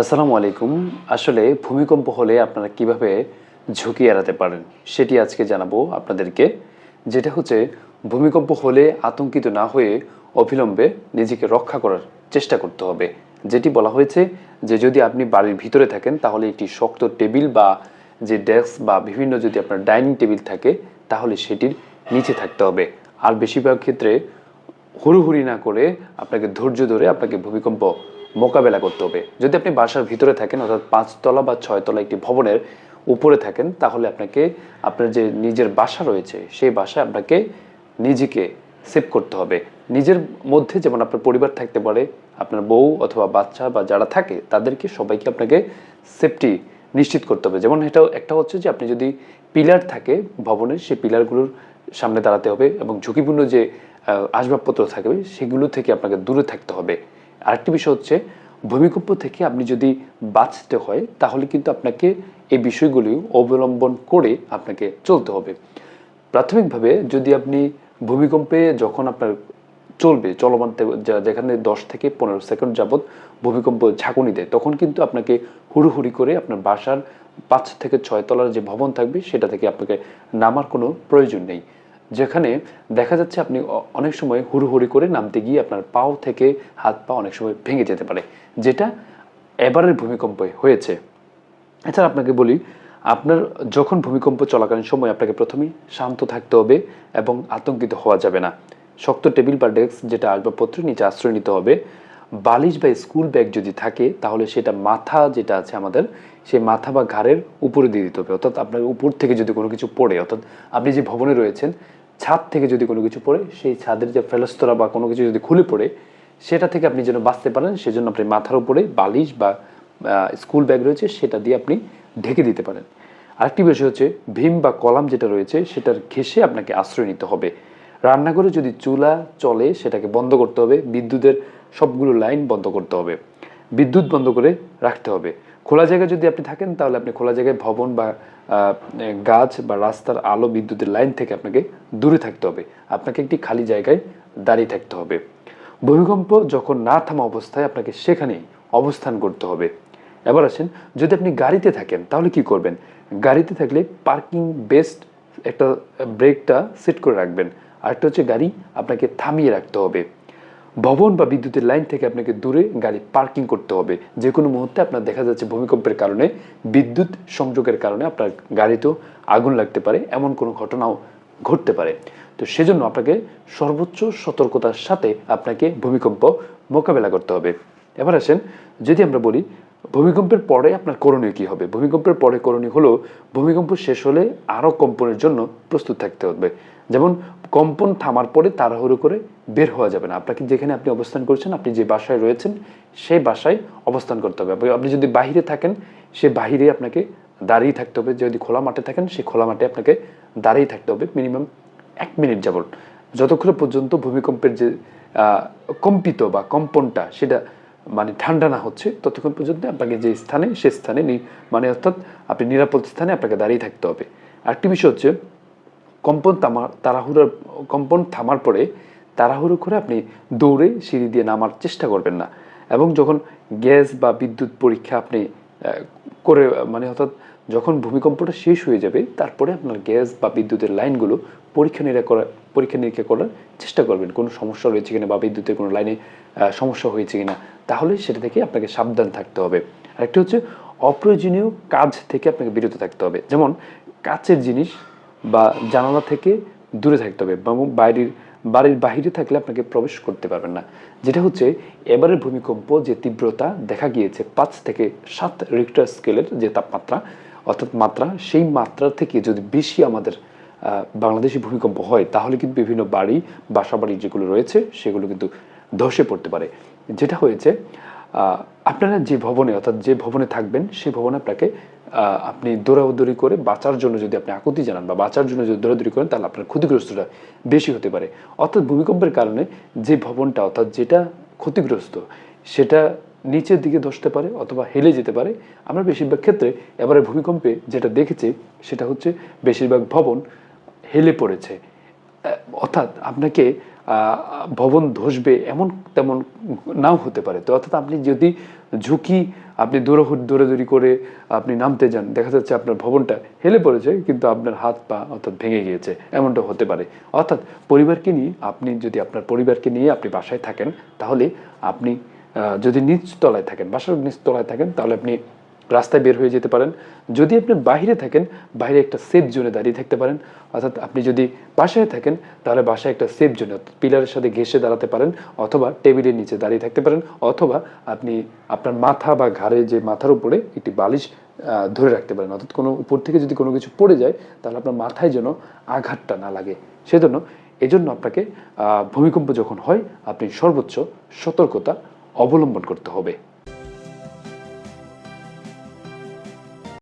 আসসালামু আলাইকুম। আসলে ভূমিকম্প হলে আপনারা কীভাবে ঝুঁকি এড়াতে পারেন সেটি আজকে জানাব আপনাদেরকে, যেটা হচ্ছে ভূমিকম্প হলে আতঙ্কিত না হয়ে অবিলম্বে নিজেকে রক্ষা করার চেষ্টা করতে হবে। যেটি বলা হয়েছে যে যদি আপনি বাড়ির ভিতরে থাকেন তাহলে একটি শক্ত টেবিল বা যে ডেস্ক বা বিভিন্ন যদি আপনার ডাইনিং টেবিল থাকে তাহলে সেটির নিচে থাকতে হবে। আর বেশিরভাগ ক্ষেত্রে হুড়ুহুড়ি না করে আপনাকে ধৈর্য ধরে আপনাকে ভূমিকম্প মোকাবেলা করতে হবে। যদি আপনি বাসার ভিতরে থাকেন, অর্থাৎ পাঁচতলা বা ছয়তলা একটি ভবনের উপরে থাকেন, তাহলে আপনাকে আপনার যে নিজের বাসা রয়েছে, সেই বাসায় আপনাকে নিজেকে সেভ করতে হবে। নিজের মধ্যে যেমন আপনার পরিবার থাকতে পারে, আপনার বউ অথবা বাচ্চা বা যারা থাকে, তাদেরকে সবাইকে আপনাকে সেফটি নিশ্চিত করতে হবে। যেমন এটা একটা হচ্ছে যে আপনি যদি পিলার থাকে ভবনের সেই পিলারগুলোর সামনে দাঁড়াতে হবে এবং ঝুঁকিপূর্ণ যে আসবাবপত্র থাকবে, সেগুলো থেকে আপনাকে দূরে থাকতে হবে। আরেকটি বিষয় হচ্ছে, ভূমিকম্প থেকে আপনি যদি বাঁচতে হয়, তাহলে কিন্তু আপনাকে এই বিষয়গুলি অবলম্বন করে আপনাকে চলতে হবে। প্রাথমিকভাবে যদি আপনি ভূমিকম্পে যখন আপনার চলবে, চলমান যেখানে দশ থেকে পনেরো সেকেন্ড যাবৎ ভূমিকম্প ঝাঁকুনি দেয়, তখন কিন্তু আপনাকে হুড়ুহুড়ি করে আপনার বাসার পাঁচ থেকে ছয় তলার যে ভবন থাকবে, সেটা থেকে আপনাকে নামার কোনো প্রয়োজন নেই। যেখানে দেখা যাচ্ছে আপনি অনেক সময় হুড়ুহুড়ি করে নামতে গিয়ে আপনার পাও থেকে হাত পা অনেক সময় ভেঙে যেতে পারে, যেটা এবারের ভূমিকম্পে হয়েছে। এছাড়া আপনাকে বলি, আপনার যখন ভূমিকম্প চলাকালীন সময় আপনাকে প্রথমেই শান্ত থাকতে হবে এবং আতঙ্কিত হওয়া যাবে না। শক্ত টেবিল বা ডেস্ক যেটা আসবাবপত্রের নিচে আশ্রয় নিতে হবে। বালিশ বা স্কুল ব্যাগ যদি থাকে, তাহলে সেটা মাথা যেটা আছে আমাদের সেই মাথা বা ঘাড়ের উপরে দিয়ে দিতে হবে। অর্থাৎ আপনার উপর থেকে যদি কোনো কিছু পড়ে, অর্থাৎ আপনি যে ভবনে রয়েছেন, ছাদ থেকে যদি কোনো কিছু পড়ে, সেই ছাদের যে ফেলস্তরা বা কোনো কিছু যদি খুলে পড়ে, সেটা থেকে আপনি যেন বাঁচতে পারেন, সেজন্য আপনি মাথার উপরে বালিশ বা স্কুল ব্যাগ রয়েছে, সেটা দিয়ে আপনি ঢেকে দিতে পারেন। আরেকটি বিষয় হচ্ছে, ভীম বা কলাম যেটা রয়েছে, সেটার ঘেসে আপনাকে আশ্রয় নিতে হবে। রান্নাঘরে যদি চুলা চলে, সেটাকে বন্ধ করতে হবে, বিদ্যুতের সবগুলো লাইন বন্ধ করতে হবে। বিদ্যুৎ বন্ধ করে রাখতে হবে। খোলা জায়গায় যদি আপনি থাকেন, তাহলে আপনি খোলা জায়গায় ভবন বা গাছ বা রাস্তার আলো বিদ্যুতের লাইন থেকে আপনাকে দূরে থাকতে হবে। আপনাকে একটি খালি জায়গায় দাঁড়িয়ে থাকতে হবে। ভূমিকম্প যখন না থামা অবস্থায় আপনাকে সেখানেই অবস্থান করতে হবে। এবার আসেন, যদি আপনি গাড়িতে থাকেন, তাহলে কি করবেন? গাড়িতে থাকলে পার্কিং বেস্ট একটা ব্রেকটা সেট করে রাখবেন। আরেকটা হচ্ছে গাড়ি আপনাকে থামিয়ে রাখতে হবে। ভবন বা বিদ্যুতের লাইন থেকে আপনাকে দূরে গাড়ি পার্কিং করতে হবে। যে কোনো মুহূর্তে আপনার দেখা যাচ্ছে ভূমিকম্পের কারণে, বিদ্যুৎ সংযোগের কারণে আপনার গাড়িতেও আগুন লাগতে পারে, এমন কোনো ঘটনাও ঘটতে পারে। তো সেজন্য আপনাকে সর্বোচ্চ সতর্কতার সাথে আপনাকে ভূমিকম্প মোকাবেলা করতে হবে। এবার আসেন, যদি আমরা বলি ভূমিকম্পের পরে আপনার করণীয় কি হবে? ভূমিকম্পের পরে করণীয় হলো, ভূমিকম্প শেষ হলে আরও কম্পনের জন্য প্রস্তুত থাকতে হবে। যেমন, কম্পন থামার পরে তাড়াহুড়ো করে বের হওয়া যাবে না। আপনাকে যেখানে আপনি অবস্থান করছেন, আপনি যে বাসায় রয়েছেন সেই বাসায় অবস্থান করতে হবে। আপনি- যদি বাহিরে থাকেন, সে বাহিরে আপনাকে দাঁড়িয়ে থাকতে হবে। যদি খোলা মাঠে থাকেন সেই খোলা মাঠে আপনাকে দাঁড়িয়ে থাকতে হবে মিনিমাম এক মিনিট যাবত যতক্ষণ পর্যন্ত ভূমিকম্পের যে কম্পিত বা কম্পনটা, সেটা মানে ঠান্ডা না হচ্ছে, ততক্ষণ পর্যন্ত আপনাকে যে স্থানে, সে স্থানে মানে অর্থাৎ আপনি নিরাপদ স্থানে আপনাকে দাঁড়িয়ে থাকতে হবে। আরেকটি বিষয় হচ্ছে, কম্পন তামার তাড়াহুড়ার, কম্পন থামার পরে তাড়াহুড়ো করে আপনি দৌড়ে সিঁড়ি দিয়ে নামার চেষ্টা করবেন না। এবং যখন গ্যাস বা বিদ্যুৎ পরীক্ষা আপনি করে মানে অর্থাৎ যখন ভূমিকম্পটা শেষ হয়ে যাবে, তারপরে আপনার গ্যাস বা বিদ্যুতের লাইনগুলো পরীক্ষা নিরীক্ষা করা, পরীক্ষা নিরীক্ষা করার চেষ্টা করবেন। কোনো সমস্যা রয়েছে কিনা বা বিদ্যুতের কোনো লাইনে সমস্যা হয়েছে কিনা, তাহলে সেটা থেকে আপনাকে সাবধান থাকতে হবে। আরেকটি হচ্ছে অপ্রয়োজনীয় কাজ থেকে আপনাকে বিরত থাকতে হবে। যেমন কাচের জিনিস বা জানালা থেকে দূরে থাকতে হবে এবং বাইরের বাড়ির বাইরে থাকলে আপনাকে প্রবেশ করতে পারবেন না। যেটা হচ্ছে, এবারের ভূমিকম্প যে তীব্রতা দেখা গিয়েছে পাঁচ থেকে সাত রিক্টার স্কেলের যে তাপমাত্রা, অর্থাৎ মাত্রা, সেই মাত্রা থেকে যদি বেশি আমাদের বাংলাদেশি ভূমিকম্প হয়, তাহলে কিন্তু বিভিন্ন বাড়ি বাসা বাড়ি যেগুলো রয়েছে, সেগুলো কিন্তু ধসে পড়তে পারে। যেটা হয়েছে আপনারা যে ভবনে, অর্থাৎ যে ভবনে থাকবেন সেই ভবনে আপনাকে আপনি দৌড়াদৌড়ি করে বাঁচার জন্য যদি আপনি আকুতি জানান বা বাঁচার জন্য যদি দৌড়াদৌড়ি করেন, তাহলে আপনার ক্ষতিগ্রস্তটা বেশি হতে পারে। অর্থাৎ ভূমিকম্পের কারণে যে ভবনটা, অর্থাৎ যেটা ক্ষতিগ্রস্ত, সেটা নিচের দিকে ধসতে পারে অথবা হেলে যেতে পারে। আমরা বেশিরভাগ ক্ষেত্রে এবারে ভূমিকম্পে যেটা দেখেছি, সেটা হচ্ছে বেশিরভাগ ভবন হেলে পড়েছে। অর্থাৎ আপনাকে ভবন ধসবে এমন তেমন নাও হতে পারে। তো অর্থাৎ আপনি যদি ঝুঁকি, আপনি দৌড়াহুট দৌড়াদৌড়ি করে আপনি নামতে যান, দেখা যাচ্ছে আপনার ভবনটা হেলে পড়েছে, কিন্তু আপনার হাত পা অর্থাৎ ভেঙে গিয়েছে, এমনটা হতে পারে। অর্থাৎ পরিবারকে নিয়ে আপনি যদি আপনার পরিবারকে নিয়ে আপনি বাসায় থাকেন, তাহলে আপনি যদি নিচ তলায় থাকেন, বাসার নিচ তলায় থাকেন, তাহলে আপনি রাস্তায় বের হয়ে যেতে পারেন। যদি আপনি বাইরে থাকেন বাইরে একটা সেফ জোনে দাঁড়িয়ে থাকতে পারেন। অর্থাৎ আপনি যদি বাসায় থাকেন, তাহলে বাসায় একটা সেফ জোনে পিলারের সাথে ঘেসে দাঁড়াতে পারেন, অথবা টেবিলের নিচে দাঁড়িয়ে থাকতে পারেন, অথবা আপনি আপনার মাথা বা ঘাড়ে যে মাথার উপরে একটি বালিশ ধরে রাখতে পারেন। অর্থাৎ কোনো উপর থেকে যদি কোনো কিছু পড়ে যায়, তাহলে আপনার মাথায় যেন আঘাতটা না লাগে। সেজন্য এজন্য আপনাকে ভূমিকম্প যখন হয়, আপনি সর্বোচ্চ সতর্কতা অবলম্বন করতে হবে।